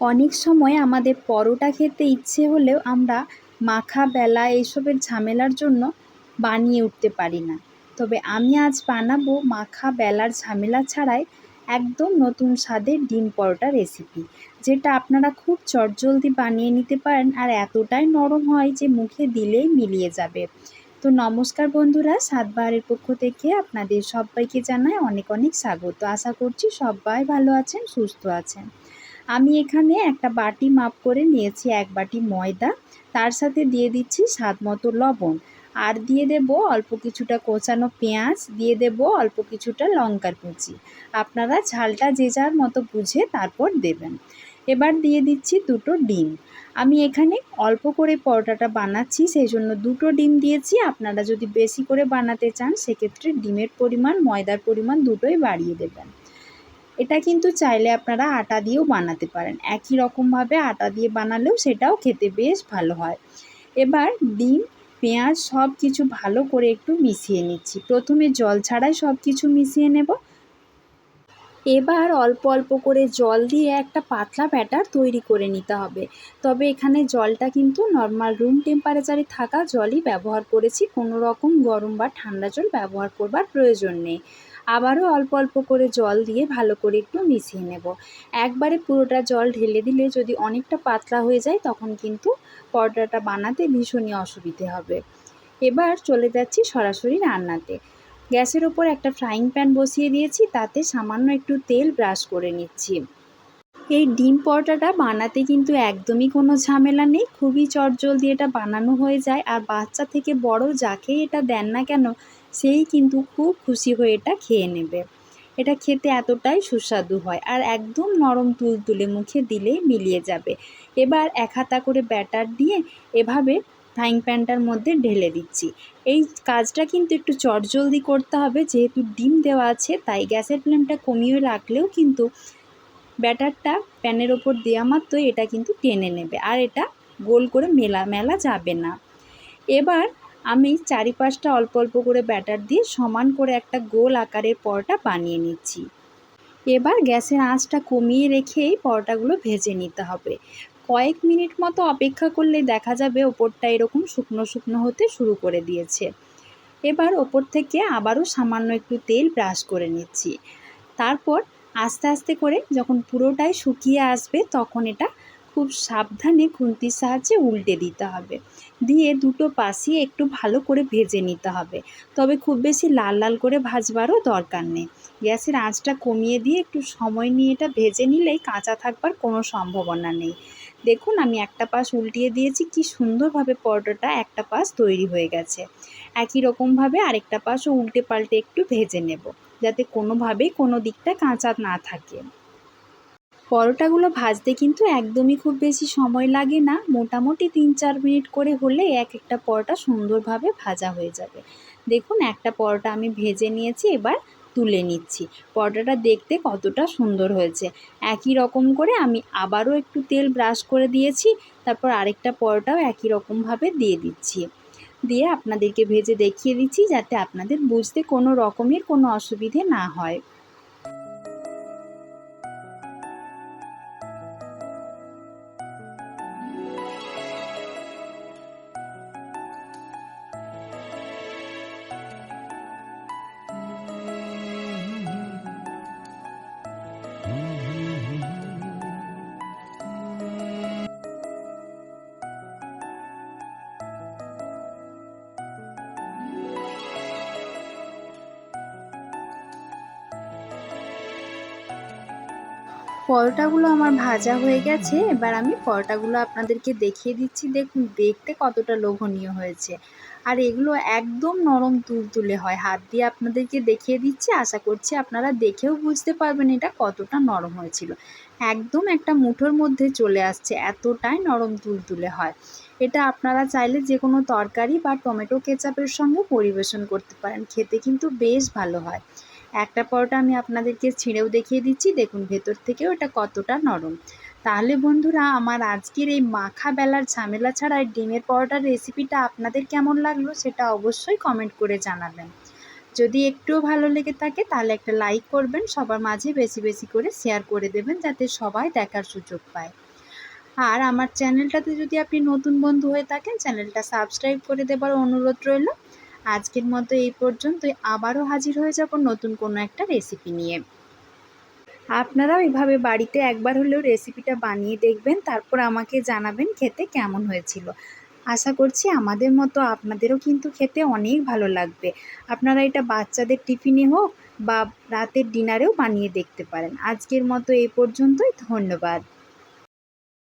অনেক সময় আমাদের পরোটা খেতে ইচ্ছে হলেও আমরা মাখা, বেলা এইসবের ঝামেলার জন্য বানিয়ে উঠতে পারি না। তবে আমি আজ বানাবো মাখা, বেলার ঝামেলা ছাড়াই একদম নতুন স্বাদের ডিম পরোটা রেসিপি, যেটা আপনারা খুব চটজলদি বানিয়ে নিতে পারেন আর এতটাই নরম হয় যে মুখে দিলেই মিলিয়ে যাবে। তো নমস্কার বন্ধুরা সাতবারের পক্ষ থেকে আপনাদের সবাইকে জানায় অনেক অনেক স্বাগত। আশা করছি সবাই ভালো আছেন, সুস্থ আছেন। আমি এখানে একটা বাটি মাপ করে নিয়েছি, এক বাটি ময়দা। তার সাথে দিয়ে দিচ্ছি স্বাদ মতো লবণ। আর দিয়ে দেব অল্প কিছুটা কোচানো পেঁয়াজ, দিয়ে দেব অল্প কিছুটা লঙ্কার কুচি। আপনারা ঝালটা যে যার মতো বুঝে তারপর দেবেন। এবার দিয়ে দিচ্ছি দুটো ডিম। আমি এখানে অল্প করে পরোটাটা বানাচ্ছি সেই জন্য দুটো ডিম দিয়েছি। আপনারা যদি বেশি করে বানাতে চান, সেক্ষেত্রে ডিমের পরিমাণ, ময়দার পরিমাণ দুটোই বাড়িয়ে দেবেন। এটা কিন্তু চাইলে আপনারা আটা দিয়েও বানাতে পারেন। একই রকমভাবে আটা দিয়ে বানালেও সেটাও খেতে বেশ ভালো হয়। এবার ডিম, পেঁয়াজ সব কিছু ভালো করে একটু মিশিয়ে নিচ্ছি। প্রথমে জল ছাড়াই সব কিছু মিশিয়ে নেব। এবার অল্প অল্প করে জল দিয়ে একটা পাতলা ব্যাটার তৈরি করে নিতে হবে। তবে এখানে জলটা কিন্তু নর্মাল রুম টেম্পারেচারে থাকা জলই ব্যবহার করেছি। কোনো রকম গরম বা ঠান্ডা জল ব্যবহার করবার প্রয়োজন নেই। আবারও অল্প অল্প করে জল দিয়ে ভালো করে একটু মিশিয়ে নেব। একবারে পুরোটা জল ঢেলে দিলে যদি অনেকটা পাতলা হয়ে যায়, তখন কিন্তু পরোটাটা বানাতে ভীষণই অসুবিধে হবে। এবার চলে যাচ্ছি সরাসরি রান্নাতে। গ্যাসের ওপর একটা ফ্রাইং প্যান বসিয়ে দিয়েছি, তাতে সামান্য একটু তেল ব্রাশ করে নিচ্ছি। এই ডিম পরোটাটা বানাতে কিন্তু একদমই কোনো ঝামেলা নেই, খুবই চটজলদি এটা বানানো হয়ে যায়, আর বাচ্চা থেকে বড় যাকে এটা দেন না কেন, সেই কিন্তু খুব খুশি হয়ে এটা খেয়ে নেবে। এটা খেতে এতটাই সুস্বাদু হয়, আর একদম নরম তুল তুলে মুখে দিলেই মিলিয়ে যাবে। এবার এক হাতা করে ব্যাটার দিয়ে এভাবে ফ্রাইং প্যানটার মধ্যে ঢেলে দিচ্ছি। এই কাজটা কিন্তু একটু চটজলদি করতে হবে, যেহেতু ডিম দেওয়া আছে, তাই গ্যাসের ফ্লেমটা কমিয়ে রাখলেও কিন্তু ব্যাটারটা প্যানের ওপর দেওয়া মাত্রই এটা কিন্তু টেনে নেবে, আর এটা গোল করে মেলা মেলা যাবে না। এবার আমি চারিপাশটা অল্প অল্প করে ব্যাটার দিয়ে সমান করে একটা গোল আকারের পরোটা বানিয়ে নিচ্ছি। এবার গ্যাসের আঁচটা কমিয়ে রেখেই পরোটাগুলো ভেজে নিতে হবে। কয়েক মিনিট মতো অপেক্ষা করলে দেখা যাবে ওপরটা এরকম শুকনো শুকনো হতে শুরু করে দিয়েছে। এবার ওপর থেকে আবারও সামান্য একটু তেল ব্রাশ করে নিচ্ছি। তারপর আস্তে আস্তে করে যখন পুরোটাই শুকিয়ে আসবে তখন এটা খুব সাবধানে খুন্তির সাহায্যে উল্টে দিতে হবে। দিয়ে দুটো পাশই একটু ভালো করে ভেজে নিতে হবে। তবে খুব বেশি লাল লাল করে ভাজবারও দরকার নেই। গ্যাসের আঁচটা কমিয়ে দিয়ে একটু সময় নিয়ে এটা ভেজে নিলেই কাঁচা থাকবার কোনো সম্ভাবনা নেই। দেখুন, আমি একটা পাশ উল্টিয়ে দিয়েছি, কি সুন্দরভাবে পরোটাটা একটা পাশ তৈরি হয়ে গেছে। একই রকমভাবে আরেকটা পাশও উল্টে পাল্টে একটু ভেজে নেব, যাতে কোনোভাবেই কোনো দিকটা কাঁচা না থাকে। পরোটাগুলো ভাজতে কিন্তু একদমই খুব বেশি সময় লাগে না। মোটামুটি তিন চার মিনিট করে হলে এক একটা পরোটা সুন্দরভাবে ভাজা হয়ে যাবে। দেখুন, একটা পরোটা আমি ভেজে নিয়েছি, এবার তুলে নিচ্ছি। পরোটাটা দেখতে কতটা সুন্দর হয়েছে। একই রকম করে আমি আবারও একটু তেল ব্রাশ করে দিয়েছি, তারপর আরেকটা পরোটাও একই রকমভাবে দিয়ে দিচ্ছি। দিয়ে আপনাদেরকে ভেজে দেখিয়ে দিচ্ছি যাতে আপনাদের বুঝতে কোনো রকমের কোনো অসুবিধে না হয়। পরোটাগুলো আমার ভাজা হয়ে গেছে। এবার আমি পরোটাগুলো আপনাদেরকে দেখিয়ে দিচ্ছি। দেখুন, দেখতে কতটা লোভনীয় হয়েছে। আর এগুলো একদম নরম তুলতুলে হয়। হাত দিয়ে আপনাদেরকে দেখিয়ে দিচ্ছি। আশা করছি আপনারা দেখেও বুঝতে পারবেন এটা কতটা নরম হয়েছিল। একদম একটা মুঠোর মধ্যে চলে আসছে। এতটাই নরম তুলতুলে হয়। এটা আপনারা চাইলে যে কোনো তরকারি বা টমেটো কেচাপের সঙ্গে পরিবেশন করতে পারেন। খেতে কিন্তু বেশ ভালো হয়। একটা পরোটা আমি আপনাদেরকে ছিঁড়েও দেখিয়ে দিচ্ছি। দেখুন, ভেতর থেকেও ওটা কতটা নরম। তাহলে বন্ধুরা, আমার আজকের এই মাখা বেলার ঝামেলা ছাড়া ডিমের পরোটার রেসিপিটা আপনাদের কেমন লাগল সেটা অবশ্যই কমেন্ট করে জানাবেন। যদি একটুও ভালো লেগে থাকে, তাহলে একটা লাইক করবেন, সবার মাঝে বেশি বেশি করে শেয়ার করে দেবেন, যাতে সবাই দেখার সুযোগ পায়। আর আমার চ্যানেলটাতে যদি আপনি নতুন বন্ধু হয়ে থাকেন, চ্যানেলটা সাবস্ক্রাইব করে দেবার অনুরোধ রইল। আজকের মতো এই পর্যন্তই। আবারও হাজির হয়ে যাব নতুন কোনো একটা রেসিপি নিয়ে। আপনারাও এভাবে বাড়িতে একবার হলেও রেসিপিটা বানিয়ে দেখবেন, তারপর আমাকে জানাবেন খেতে কেমন হয়েছিল। আশা করছি আমাদের মতো আপনাদেরও কিন্তু খেতে অনেক ভালো লাগবে। আপনারা এটা বাচ্চাদের টিফিনে হোক বা রাতের ডিনারেও বানিয়ে দেখতে পারেন। আজকের মতো এই পর্যন্তই। ধন্যবাদ।